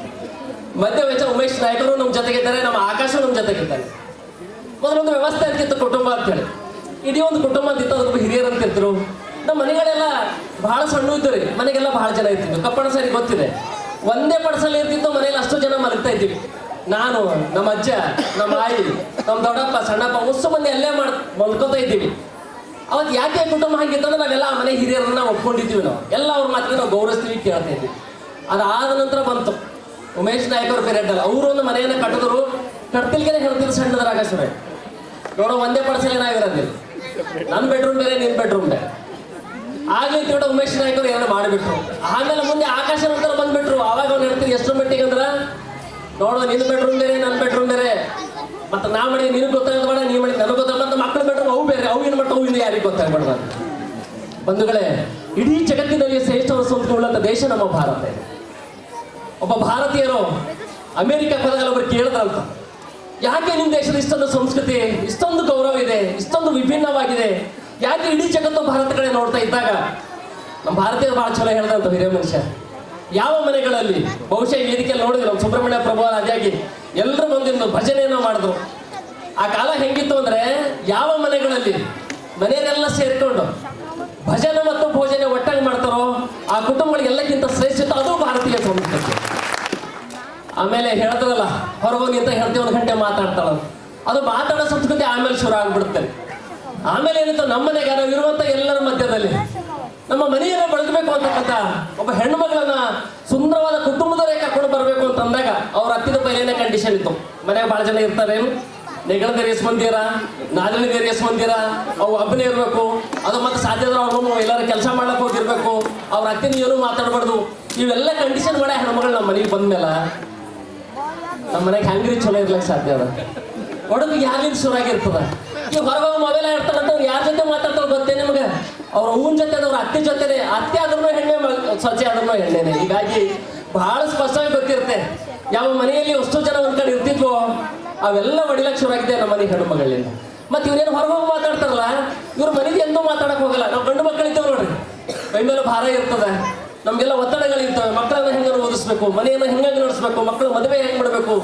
ಮಧ್ಯ ವೆಚ್ಚ ಉಮೇಶ್ ನಾಯಕರು ನಮ್ಮ ಜೊತೆಗಿದ್ದಾರೆ, ನಮ್ಮ ಆಕಾಶ ನಮ್ಮ ಜೊತೆಗಿದ್ದಾನೆ ಮೊದಲೊಂದು ವ್ಯವಸ್ಥೆ ಅಂತಿತ್ತು ಕುಟುಂಬ ಅಂತೇಳಿ. ಇಡೀ ಒಂದು ಕುಟುಂಬ ಅಂತಿತ್ತು ಅದಕ್ಕೆ ಹಿರಿಯರು ಅಂತಿದ್ರು ನಮ್ಮ ಮನೆಗಳೆಲ್ಲ ಬಹಳ ಸಣ್ಣ ಇದ್ದು ರೀ, ಮನೆಗೆಲ್ಲ ಬಹಳ ಜನ ಇರ್ತಿದ್ರು ಕಪ್ಪಣ ಸರಿ ಗೊತ್ತಿದೆ. ಒಂದೇ ಪಡಸಲ್ಲಿ ಇರ್ತಿತ್ತು ಮನೇಲಿ ಅಷ್ಟು ಜನ ಮಲಗ್ತಾ ಇದ್ದೀವಿ. ನಾನು, ನಮ್ಮ ಅಜ್ಜ, ನಮ್ಮ ಆಯಿ, ನಮ್ಮ ದೊಡ್ಡಪ್ಪ, ಸಣ್ಣಪ್ಪ ಮುಸ್ಸು ಮಂದಿ ಅಲ್ಲೇ ಮಾಡ್, ಮಲ್ಕೋತಾ ಇದ್ದೀವಿ. ಅವತ್ತು ಯಾಕೆ ಕುಟುಂಬ ಅಂದ್ರೆ ನಾವೆಲ್ಲ ಮನೆ ಹಿರಿಯರನ್ನ ಒಪ್ಕೊಂಡಿದ್ದೀವಿ ನಾವು. ಎಲ್ಲ ಅವ್ರ ಮಾತಿಗೆ ನಾವು ಗೌರವಿಸ್ತೀವಿ ಕೇಳ್ತಾ ಇದ್ವಿ ಅದಾದ ನಂತರ ಬಂತು. ಉಮೇಶ್ ನಾಯಕ್ ಅವ್ರ ಪೀರಿಯಡ್ ಅಡ್ಡಲ್ಲ ಅವರು ಒಂದು ಮನೆಯನ್ನ ಕಟ್ಟಿದ್ರು. ಕಟ್ತಿಲ್ಗೆನೆ ಹೇಳ್ತಿದ್ರು ಸಣ್ಣದ್ರ ಆಕಾಶವೇ ನೋಡೋ, ಒಂದೇ ಪಡಿಸಲೇ ಏನಾಗಿರಲ್ಲ ನನ್ನ ಬೆಡ್ರೂಮ್ ಬೇರೆ ನಿನ್ನ ಬೆಡ್ರೂಮ್ ಬೇರೆ. ಆಗ್ಲಿ ಕೇಳೋ ಉಮೇಶ್ ನಾಯಕ್ ಅವ್ರು ಏನೋ ಮಾಡಿಬಿಟ್ರು. ಆಮೇಲೆ ಮುಂದೆ ಆಕಾಶ ನಂತರ ಬಂದ್ಬಿಟ್ರು. ಅವಾಗ ಅವ್ನು ಹೇಳ್ತೀರಿ ಎಷ್ಟು ಮಟ್ಟಿಗೆ ಅಂದ್ರ ನೋಡೋ ನಿನ್ನ ಬೆಡ್ರೂಮ್ ಬೇರೆ ನನ್ನ ಬೆಡ್ರೂಮ್ ಬೇರೆ. ಮತ್ತೆ ನಾ ಮಾಡಿ ನಿನಗೆ ಗೊತ್ತಾಗ ಬೇಡ, ನೀ ಮಾಡಿ ನನಗೆ ಗೊತ್ತಾಗ ಮತ್ತೆ ಮಕ್ಕಳ ಬೆಡ್ರೂಮ್ ಅವು ಬೇರೆ, ಅವು ಏನು ಮಟ್ಟ ಇನ್ನು ಯಾರಿಗೆ ಗೊತ್ತಾಗ್ಬೇಡ ಬಂಧುಗಳೇ, ಇಡೀ ಜಗತ್ತಿನಲ್ಲಿ ಶ್ರೇಷ್ಠ ಸಂಸ್ಕೃತಿ ದೇಶ ನಮ್ಮ ಭಾರತ ಒಬ್ಬ ಭಾರತೀಯರು ಅಮೆರಿಕ ಹೋದಾಗ ಒಬ್ಬರು ಕೇಳಿದ್ರಂತ. ಯಾಕೆ ನಿಮ್ಮ ದೇಶದ ಇಷ್ಟೊಂದು ಸಂಸ್ಕೃತಿ, ಇಷ್ಟೊಂದು ಗೌರವ ಇದೆ, ಇಷ್ಟೊಂದು ವಿಭಿನ್ನವಾಗಿದೆ? ಯಾಕೆ ಇಡೀ ಜಗತ್ತು ಭಾರತ ಕಡೆ ನೋಡ್ತಾ ಇದ್ದಾಗ? ನಮ್ಮ ಭಾರತೀಯರು ಬಹಳ ಚಲೋ ಹೇಳ್ದಂತ ಹಿರಿಯ ಮನುಷ್ಯ. ಯಾವ ಮನೆಗಳಲ್ಲಿ? ಬಹುಶಃ ವೇದಿಕೆಯಲ್ಲಿ ನೋಡಿದ್ರು ಸುಬ್ರಹ್ಮಣ್ಯ ಪ್ರಭು ಅದಾಗಿ ಎಲ್ಲರೂ ಬಂದಿದ್ದು ಭಜನೆಯನ್ನು ಮಾಡಿದ್ರು ಆ ಕಾಲ ಹೆಂಗಿತ್ತು ಅಂದ್ರೆ ಯಾವ ಮನೆಗಳಲ್ಲಿ ಮನೆಯನ್ನೆಲ್ಲ ಸೇರಿಕೊಂಡು ಭಜನೆ ಮತ್ತು ಭೋಜನೆ ಒಟ್ಟಾಗಿ ಮಾಡ್ತಾರೋ ಆ ಕುಟುಂಬಗಳಿಗೆ ಎಲ್ಲಕ್ಕಿಂತ ಶ್ರೇಷ್ಠ ಅದು ಭಾರತೀಯ ಸಂಸ್ಕೃತಿ. ಆಮೇಲೆ ಹೇಳ್ತಾರಲ್ಲ, ಹೊರಗೋಗಿ ಅಂತ ಹೇಳ್ತೀವಿ, ಒಂದು ಗಂಟೆ ಮಾತಾಡ್ತಾಳ ಅದು ಮಾತಾಡೋ ಸಂಸ್ಕೃತಿ ಆಮೇಲೆ ಶುರು ಆಗ್ಬಿಡುತ್ತೆ. ಆಮೇಲೆ ಏನಿತ್ತು? ನಮ್ಮನೆಗೆ ನಾವು ಇರುವಂತ ಎಲ್ಲರ ಮಧ್ಯದಲ್ಲಿ ನಮ್ಮ ಮನೆಯನ್ನು ಬೆಳೆದಬೇಕು ಅಂತಕ್ಕಂಥ ಒಬ್ಬ ಹೆಣ್ಣು ಮಗಳನ್ನ ಸುಂದರವಾದ ಕುಟುಂಬದವರೇ ಕರ್ಕೊಂಡು ಬರಬೇಕು ಅಂತ ಅಂದಾಗ ಅವ್ರ ಹತ್ತಿದ ಪೈಲೇನೆ ಕಂಡೀಷನ್ ಇತ್ತು? ಮನೆಗೆ ಬಹಳ ಜನ ಇರ್ತಾರೆ ನೆಗಳದ ರೇಸ್ ಮಂದಿರ? ನಾದಿನ ರೇಸ್ ಬಂದಿರ ಅವು ಒಬ್ಬನೇ ಇರಬೇಕು. ಅದು ಮತ್ತೆ ಸಾಧ್ಯ ಅವ್ರ ಎಲ್ಲಾರು ಕೆಲಸ ಮಾಡ್ಲಕ್ಕೆ ಹೋಗಿರ್ಬೇಕು. ಅವ್ರ ಅತ್ತಿನ ಏನು ಮಾತಾಡಬಾರ್ದು. ಇವೆಲ್ಲ ಕಂಡೀಷನ್ ಮಾಡಿ ಹೆಣ್ಮಗಳು ನಮ್ಮ ಮನೆಗೆ ಬಂದ್ಮೇಲೆ ನಮ್ಮ ಮನೆಗೆ ಹಂಗ್ರಿ ಚಲೋ ಇರ್ಲಿಕ್ಕೆ ಸಾಧ್ಯ ಅದ. ಒಡದು ಯಾರಿಂದ ಶುರುವಾಗಿರ್ತದ ಈ ಹೊರಗೆ ಮೊಬೈಲ್ ಇರ್ತಾರಂತ ಯಾರ ಜೊತೆ ಮಾತಾಡ್ತಾರ ಗೊತ್ತೇ ನಿಮ್ಗೆ? ಅವ್ರ ಅವ್ವನ ಜೊತೆ ಅವ್ರ ಅತ್ತೆ ಜೊತೆನೆ, ಅತ್ತೆ ಆದ್ರೂ ಹೆಣ್ಣೆ ಸೊಸೆ ಆದ್ರೂ ಹೆಣ್ಣೆನೆ. ಹೀಗಾಗಿ ಬಹಳ ಸ್ಪಷ್ಟವಾಗಿ ಗೊತ್ತಿರುತ್ತೆ. ಯಾವ ಮನೆಯಲ್ಲಿ ಎಷ್ಟು ಜನ ಒಂದ್ ಕಡೆ ಇರ್ತಿದ್ವೋ, ಅವೆಲ್ಲ ಹೊಡಿಲಕ್ಕೆ ಶುರುವಾಗಿದೆ ನಮ್ಮ ಮನೆ ಹೆಣ್ಣು ಮಗಳಿಂದ. ಮತ್ತೆ ಇವ್ರೇನು ಹೊರಗೆ ಹೋಗಿ ಮಾತಾಡ್ತಾರಲ್ಲ? ಇವ್ರ ಮನೆಗೆ ಎಂದೂ ಮಾತಾಡಕ್ ಹೋಗಲ್ಲ. ನಾವು ಗಂಡು ಮಕ್ಕಳಿದ್ದೇವೆ ನೋಡ್ರಿ. ಮೈ ಮೇಲೆ ಭಾರ ಇರ್ತದೆ. ನಮ್ಗೆಲ್ಲ ಒತ್ತಡಗಳಿರ್ತವೆ ಮಕ್ಕಳನ್ನ ಹೆಂಗೆ ಓದಿಸ್ಬೇಕು? ಮನೆಯನ್ನ ಹೆಂಗಾಗಿ ನಡೆಸ್ಬೇಕು? ಮಕ್ಕಳು ಮದುವೆ ಹೆಂಗ್ ಮಾಡಬೇಕು?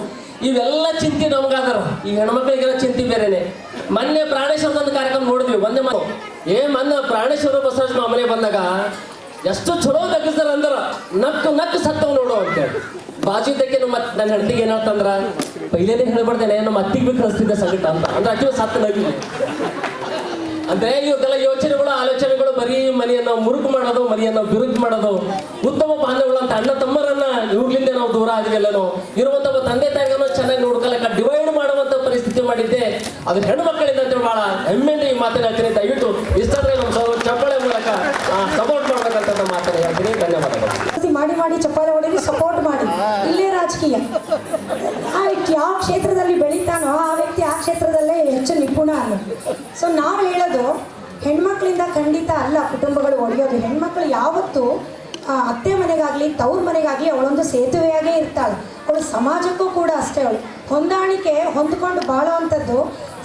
ಇವೆಲ್ಲ ಚಿಂತೆ ನಮ್ಗಾದರು. ಈ ಹೆಣ್ಮಕ್ಳಿಗೆಲ್ಲ ಚಿಂತೆ ಬೇರೆನೆ. ಮೊನ್ನೆ ಪ್ರಾಣೇಶ್ವರದ ಕಾರ್ಯಕ್ರಮ ನೋಡಿದ್ವಿ ಒಂದೇ ಮಾತು ಏ, ಮೊನ್ನೆ ಪ್ರಾಣೇಶ್ವರ ಬಸವರಾಜ ಮನೆಗೆ ಬಂದಾಗ ಎಷ್ಟು ಚಲೋ ನಗಿಸ್ತಾರ ಅಂದ್ರ ನಕ್ಕು ನಕ್ಕು ಸತ್ತವ್ ನೋಡು ಅಂತೇಳಿ ಬಾಜು ಇದ್ದಕ್ಕೆ ನಮ್ಮ ನನ್ನ ಹೆಂಡತಿಗೆ ಏನಂತಂದ್ರ ಪೈಲೇನೆ ಹೇಳ್ಬಾರ್ದೇನೆ ನಮ್ಮ ಅತ್ತಿಗೆ ಬೇಕು ಕಳಿಸ್ತಿದ್ದೆ ಸಂಗಟ ಅಂತ. ಅಂದ್ರೆ ಅಕ್ಕಿ ಸತ್ತ ನಗಿ ಅಂದ್ರೆ ಇವ್ರದೆಲ್ಲ ಯೋಚನೆಗಳು, ಆಲೋಚನೆಗಳು ಬರೀ ಮನೆಯನ್ನ ಮುರುಕು ಮಾಡೋದು, ಮನೆಯನ್ನ ಬಿರುಕು ಮಾಡೋದು. ಉತ್ತಮ ಬಾಂಧವ್ಯಗಳು ಅಂತ ಅಣ್ಣ ತಮ್ಮರನ್ನ ಇವ್ರಲಿಂದ ನಾವು ದೂರ ಆದ್ವಿಲ್ಲನೋ ಇರುವಂತ ಒಬ್ಬ ತಂದೆ ತಾಯಿಗಳನ್ನು ಚೆನ್ನಾಗಿ ನೋಡ್ಕೊಳಕ ಡಿವೈಡ್ ಮಾಡುವಂತ ಪರಿಸ್ಥಿತಿ ಮಾಡಿದ್ದೆ. ಅದು ಹೆಣ್ಣು ಮಕ್ಕಳಿಂದ ಬಹಳ ಹೆಮ್ಮೆಯಿಂದ ಈ ಮಾತನ್ನ ಹೇಳ್ತೀನಿ. ದಯವಿಟ್ಟು ಇಷ್ಟಾದ್ರೆ ನಮ್ಮ ಸಹೋದರ ಚಪ್ಪಳೆ ಮೂಲಕ ಸಪೋರ್ಟ್ ಮಾಡ್ಬೇಕಂತ ಮಾತನ್ನ ಹೇಳ್ತೀನಿ. ಧನ್ಯವಾದಗಳು. ಮಾಡಿ ಮಾಡಿ ಚಪ್ಪಾಳೆ ಹೊಡೆದು ಸಪೋರ್ಟ್ ಮಾಡಿ. ಇಲ್ಲೇ ರಾಜಕೀಯ. ಆ ವ್ಯಕ್ತಿ ಯಾವ ಕ್ಷೇತ್ರದಲ್ಲಿ ಬೆಳಿತಾನೋ ಆ ವ್ಯಕ್ತಿ ಆ ಕ್ಷೇತ್ರದಲ್ಲೇ ಹೆಚ್ಚು ನಿಪುಣ ಅಲ್ಲ. ಸೊ ನಾವು ಹೇಳೋದು ಹೆಣ್ಮಕ್ಳಿಂದ ಖಂಡಿತ ಅಲ್ಲ ಕುಟುಂಬಗಳು ಒಡೆಯೋದು ಹೆಣ್ಮಕ್ಳು ಯಾವತ್ತೂ ಅತ್ತೆ ಮನೆಗಾಗಲಿ ತವ್ರ ಮನೆಗಾಗಲಿ ಅವಳೊಂದು ಸೇತುವೆಯಾಗೇ ಇರ್ತಾಳೆ. ಅವಳು ಸಮಾಜಕ್ಕೂ ಕೂಡ ಅಷ್ಟೇ ಅವಳು. ಹೊಂದಾಣಿಕೆ ಹೊಂದ್ಕೊಂಡು ಬಾಳೋವಂಥದ್ದು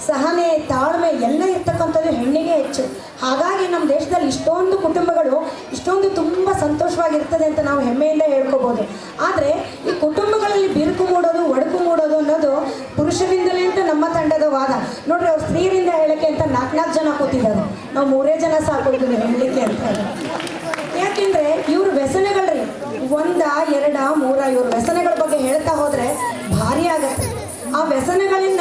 ಸಹನೆ, ತಾಳ್ಮೆ ಎಲ್ಲ ಇರ್ತಕ್ಕಂಥದ್ದು ಹೆಣ್ಣಿಗೆ ಹೆಚ್ಚು. ಹಾಗಾಗಿ ನಮ್ಮ ದೇಶದಲ್ಲಿ ಇಷ್ಟೊಂದು ಕುಟುಂಬಗಳು, ಇಷ್ಟೊಂದು ತುಂಬ ಸಂತೋಷವಾಗಿರ್ತದೆ ಅಂತ ನಾವು ಹೆಮ್ಮೆಯಿಂದ ಹೇಳ್ಕೋಬೋದು. ಆದರೆ ಈ ಕುಟುಂಬಗಳಲ್ಲಿ ಬಿರುಕು ಮೂಡೋದು, ಒಡಕು ಮೂಡೋದು ಅನ್ನೋದು ಪುರುಷರಿಂದಲೇ ಅಂತ ನಮ್ಮ ತಂಡದ ವಾದ. ನೋಡ್ರಿ, ಅವ್ರು ಸ್ತ್ರೀಯರಿಂದ ಹೇಳಕ್ಕೆ ಅಂತ ನಾಲ್ಕು ನಾಲ್ಕು ಜನ ಕೂತಿದ್ದಾರೆ. ನಾವು ಮೂರೇ ಜನ ಸಾಕು ಹೆಣ್ಣಿಗೆ ಅಂತ. ಯಾಕೆಂದ್ರೆ ಇವ್ರ ವ್ಯಸನಗಳ್ರಿ. ಒಂದ, ಎರಡ, ಮೂರ ಇವ್ರ ವ್ಯಸನಗಳ ಬಗ್ಗೆ ಹೇಳ್ತಾ ಹೋದ್ರೆ ಭಾರಿ ಆಗತ್ತೆ. ಆ ವ್ಯಸನಗಳಿಂದ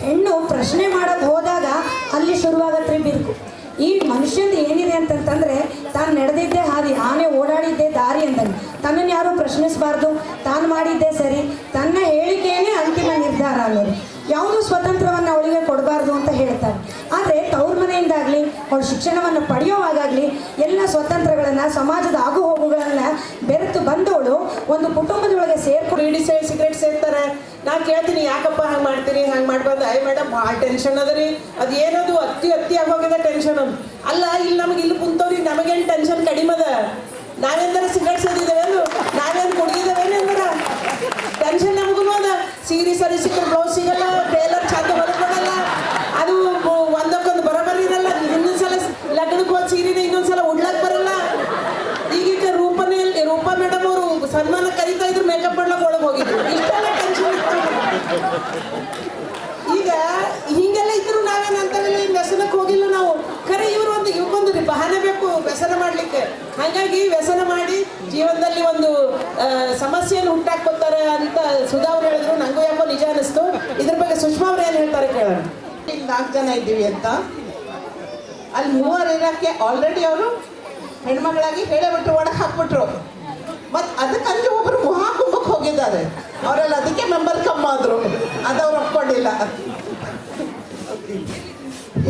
ಹೆಣ್ಣು ಪ್ರಶ್ನೆ ಮಾಡೋದು ಹೋದಾಗ ಅಲ್ಲಿ ಶುರುವಾಗತ್ರಿ ಬಿರುಕು ಈ ಮನುಷ್ಯನ ಏನಿದೆ ಅಂತಂತಂದ್ರೆ, ತಾನು ನಡೆದಿದ್ದೆ ಹಾದಿ, ಆನೆ ಓಡಾಡಿದ್ದೆ ದಾರಿ ಅಂತಾನೆ ತನ್ನನ್ನು ಯಾರು ಪ್ರಶ್ನಿಸಬಾರ್ದು? ತಾನು ಮಾಡಿದ್ದೆ ಸರಿ. ತನ್ನ ಹೇಳಿಕೆಯೇ ಅಂತಿಮ ನಿರ್ಧಾರ ಅನ್ನೋದು. ಯಾವುದು ಸ್ವತಂತ್ರವನ್ನು ಅವಳಿಗೆ ಕೊಡಬಾರ್ದು ಅಂತ ಹೇಳ್ತಾರೆ. ಆದರೆ ತವ್ರ ಮನೆಯಿಂದಾಗಲಿ, ಅವಳು ಶಿಕ್ಷಣವನ್ನು ಪಡೆಯೋವಾಗಲಿ ಎಲ್ಲ ಸ್ವತಂತ್ರಗಳನ್ನು, ಸಮಾಜದ ಆಗು ಹೋಗುಗಳನ್ನು ಬೆರೆತು ಬಂದವಳು ಒಂದು ಕುಟುಂಬದೊಳಗೆ ಸೇರ್ಕೊಂಡು ಬೀಡಿ ಸೇ ಸಿಗರೇಟ್ ಸೇರ್ತಾರೆ ನಾ ಕೇಳ್ತೀನಿ, ಯಾಕಪ್ಪ ಹಂಗೆ ಮಾಡ್ತೀರಿ, ಹಂಗೆ ಮಾಡ್ಬಾರ್ದು? ಐ ಮೇಡಮ್ ಭಾಳ ಟೆನ್ಷನ್ ಅದ ರೀ. ಅದು ಏನದು ಅತ್ತಿ ಅತ್ತಿ ಆಗೋಗಿದೆ ಟೆನ್ಷನ್ ಅದು. ಅಲ್ಲ, ಇಲ್ಲಿ ನಮಗೆ ಇಲ್ಲಿ ಕುಂತವ್ರಿ, ನಮಗೇನು ಟೆನ್ಷನ್ ಕಡಿಮೆ ಅದ? ನಾವೆಂದರೆ ಸಿಗರೇಟ್ ಸೇದಿದ್ದೇವೇನು ನಾವೇನು ಕುಡಿದಿದ್ದೇವೇನು ಅಂದ್ರೆ ಟೆನ್ಷನ್ ನಮಗೂ ಅದ. ಸೀರೆ ಸರಿ ಸಿಕ್ಕರೆ ಬ್ಲೌಸ್ ಸಿಗಲ್ಲ ಟೇಲರ್ ಚಂದ ಹೊರಕೊಡಲ್ಲ ಅದು ಬ- ಒಂದಕ್ಕೊಂದು ಬರೋಬರಿ ಇರಲ್ಲ ಇನ್ನೊಂದು ಸಲ ಲಗ್ನಕ್ಕೆ ಹೋದ ಸೀರೆನ ಇನ್ನೊಂದು ಸಲ ಉಡ್ಲಕ್ಕೆ ಬರಲ್ಲ ಈಗೀಗ ರೂಪನೇ ರೂಪಾ ಮೇಡಮ್ ಅವರು ಸನ್ಮಾನ ಕರೀತಾ ಇದ್ರು ಮೇಕಪ್ ಮಾಡ್ಲಕ್ಕೆ ಒಳಗೆ ಹೋಗಿದ್ರು ಇಷ್ಟೆಲ್ಲ ಟೆನ್ಷನ್ ಈಗ ಹಿಂಗೆಲ್ಲ ಇದ್ರು ನಾವೇನು ಅಂತವೆಲ್ಲ ಈ ವ್ಯಸನಕ್ಕೆ ಹೋಗಿಲ್ಲ ನಾವು ಖರೆ ಇವರು ಒಂದು ಇವಕ್ಕೊಂದು ರೀ ಬಹನೆ ಬೇಕು ವ್ಯಸನ ಮಾಡ್ಲಿಕ್ಕೆ ಹಾಗಾಗಿ ವ್ಯಸನ ಮಾಡಿ ಜೀವನದಲ್ಲಿ ಒಂದು ಆ, ಸಮಸ್ಯೆಯನ್ನು ಹುಟ್ಟಾಕ್ಕೊತಾರೆ ಅಂತ ಸುಧಾ ಅವ್ರು ಹೇಳಿದ್ರು, ನಂಗೂ ಯಾಕೋ ನಿಜ ಅನಿಸ್ತು. ಇದ್ರ ಬಗ್ಗೆ ಸುಷ್ಮಾ ಅವ್ರು ಏನು ಹೇಳ್ತಾರೆ ಕೇಳೋಣ. ನಾಲ್ಕು ಜನ ಇದ್ದೀವಿ ಅಂತ. ಅಲ್ಲಿ ಮೂವರು ಇರೋಕ್ಕೆ ಆಲ್ರೆಡಿ ಅವರು ಹೆಣ್ಮಗಳಾಗಿ ಹೇಳಬಿಟ್ರು ಒಳಗೆ ಹಾಕ್ಬಿಟ್ರು. ಮತ್ತು ಅದಕ್ಕಂದ್ರೆ ಒಬ್ರು ಮಹಾಕುಂಭಕ್ಕೆ ಹೋಗಿದ್ದಾರೆ. ಅವರೆಲ್ಲ ಅದಕ್ಕೆ ಮೆಂಬರ್ ಕಮ್ಮ ಆದರು. ಅದವ್ರು ಒಪ್ಕೊಂಡಿಲ್ಲ.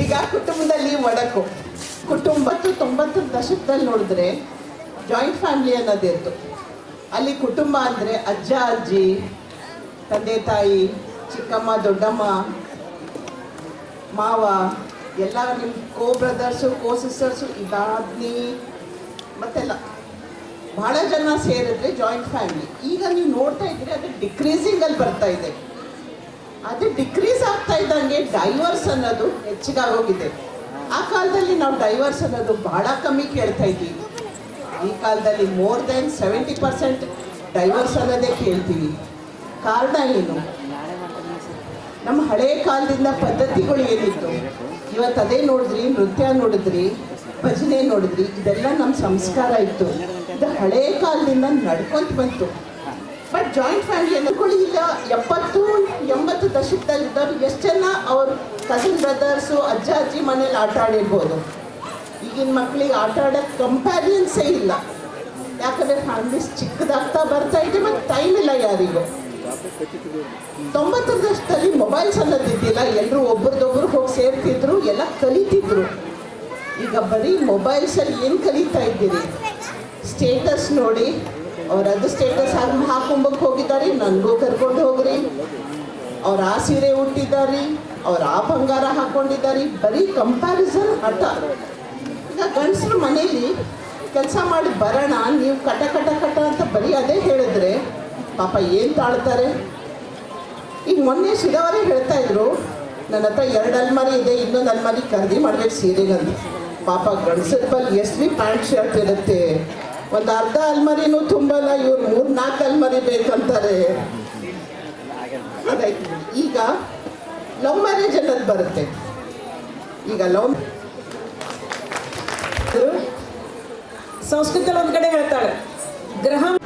ಈಗ ಕುಟುಂಬದಲ್ಲಿ ಒಡಕು ಕುಟುಂಬತ್ತು ತೊಂಬತ್ತು ದಶಕದಲ್ಲಿ ನೋಡಿದ್ರೆ ಜಾಯಿಂಟ್ ಫ್ಯಾಮಿಲಿ ಅನ್ನೋದಿತ್ತು ಅಲ್ಲಿ ಕುಟುಂಬ ಅಂದರೆ ಅಜ್ಜ, ಅಜ್ಜಿ, ತಂದೆ, ತಾಯಿ, ಚಿಕ್ಕಮ್ಮ, ದೊಡ್ಡಮ್ಮ, ಮಾವ ಎಲ್ಲ ನಿಮ್ಮ ಕೋ ಬ್ರದರ್ಸು ಕೋ ಸಿಸ್ಟರ್ಸು ಇದಾದ್ನಿ. ಮತ್ತೆಲ್ಲ ಬಹಳ ಜನ ಸೇರಿದ್ರೆ ಜಾಯಿಂಟ್ ಫ್ಯಾಮಿಲಿ ಈಗ ನೀವು ನೋಡ್ತಾ ಇದ್ರೆ ಅದು ಡಿಕ್ರೀಸಿಂಗಲ್ಲಿ ಬರ್ತಾ ಇದೆ. ಅದು ಡಿಕ್ರೀಸ್ ಆಗ್ತಾ ಇದ್ದಂಗೆ ಡೈವರ್ಸ್ ಅನ್ನೋದು ಹೆಚ್ಚಿಗಾಗೋಗಿದೆ ಆ ಕಾಲದಲ್ಲಿ ನಾವು ಡೈವರ್ಸ್ ಅನ್ನೋದು ಬಹಳ ಕಮ್ಮಿ ಕೇಳ್ತಾ ಇದ್ದೀವಿ ಈ ಕಾಲದಲ್ಲಿ more than seventy percent divorce ಅನ್ನೋದೇ ಕೇಳ್ತೀವಿ. ಕಾರಣ ಏನು? ನಮ್ಮ ಹಳೆ ಕಾಲದಿಂದ ಪದ್ಧತಿಗಳು ಏನಿತ್ತು? ಇವತ್ತು ಅದೇ ನೋಡಿದ್ರಿ, ನೃತ್ಯ ನೋಡಿದ್ರಿ, ಭಜನೆ ನೋಡಿದ್ರಿ, ಇದೆಲ್ಲ ನಮ್ಮ ಸಂಸ್ಕಾರ ಇತ್ತು. ಇದು ಹಳೆ ಕಾಲದಿಂದ ನಡ್ಕೊಂತ ಬಂತು. ಬಟ್ ಜಾಯಿಂಟ್ ಫ್ಯಾಮಿಲಿ ಅನ್ಕೊಳ್ಳಿ ಈಗ ಎಪ್ಪತ್ತು, ಎಂಬತ್ತು ದಶಕದಲ್ಲಿದ್ದವ್ರು ಎಷ್ಟು ಜನ ಅವ್ರ ಕಸಿನ್ ಬ್ರದರ್ಸು ಅಜ್ಜ, ಅಜ್ಜಿ ಮನೇಲಿ ಆಟ ಆಡಿರ್ಬೋದು? ಈಗಿನ ಮಕ್ಕಳಿಗೆ ಆಟ ಆಡೋಕ್ಕೆ ಕಂಪ್ಯಾರಿಯನ್ಸೇ ಇಲ್ಲ. ಯಾಕಂದರೆ ಫ್ಯಾಮಿಲೀಸ್ ಚಿಕ್ಕದಾಗ್ತಾ ಬರ್ತಾ ಇದೆ ಮತ್ತು ಟೈಮ್ ಇಲ್ಲ ಯಾರಿಗೂ. ತೊಂಬತ್ತರ ದಶಕದಲ್ಲಿ ಮೊಬೈಲ್ಸ್ ಅನ್ನೋದಿದ್ದಿಲ್ಲ ಎಲ್ಲರೂ ಒಬ್ರದೊಬ್ರು ಹೋಗಿ ಸೇರ್ತಿದ್ರು, ಎಲ್ಲ ಕಲಿತಿದ್ರು. ಈಗ ಬರೀ ಮೊಬೈಲ್ಸಲ್ಲಿ ಏನು ಕಲಿತಾ ಇದ್ದೀರಿ? ಸ್ಟೇಟಸ್ ನೋಡಿ. ಅವ್ರು ಅದು ಸ್ಟೇಟಸ್ ಆಗಿ ಹಾಕೊಂಬಕ್ಕೆ ಹೋಗಿದ್ದಾರೆ, ನನಗೂ ಕರ್ಕೊಂಡು ಹೋಗ್ರಿ. ಅವ್ರು ಆ ಸೀರೆ ಹುಟ್ಟಿದ್ದಾರೆ ಅವ್ರು ಆ ಬಂಗಾರ ಹಾಕೊಂಡಿದ್ದಾರೆ. ಬರೀ ಕಂಪ್ಯಾರಿಸನ್ ಹಠ. ಗಂಡಸ್ರ ಮನೇಲಿ ಕೆಲಸ ಮಾಡಿ ಬರೋಣ, ನೀವು ಕಟ ಕಟ ಕಟ ಅಂತ ಬರೀ ಅದೇ ಹೇಳಿದ್ರೆ, ಪಾಪ ಏನು ತಾಳ್ತಾರೆ? ಈಗ ಮೊನ್ನೆ ಸುಧಾವರೇ ಹೇಳ್ತಾ ಇದ್ರು, ನನ್ನ ಹತ್ರ ಎರಡು ಅಲ್ಮಾರಿ ಇದೆ, ಇನ್ನೊಂದು ಅಲ್ಮಾರಿ ಖರೀದಿ ಮಾಡ್ಬೇಕು ಸೀರೆಗಂತ ಪಾಪ ಗಂಡಸರ ಬಲ್ಲಿ ಎಷ್ಟು ಬಿ ಪ್ಯಾಂಟ್ ಶರ್ಟ್ ಇರುತ್ತೆ. ಒಂದು ಅರ್ಧ ಅಲ್ಮಾರಿನೂ ತುಂಬಲ್ಲ, ಇವ್ರು ಮೂರು ನಾಲ್ಕು ಅಲ್ಮಾರಿ ಬೇಕಂತಾರೆ. ಈಗ ಲವ್ ಮ್ಯಾರೇಜ್ ಅನ್ನೋದು ಬರುತ್ತೆ. ಈಗ ಲವ್ ಸಂಸ್ಕೃತದಲ್ಲಿ ಒಂದು ಕಡೆ ಹೇಳ್ತಾಳೆ ಗ್ರಹಂ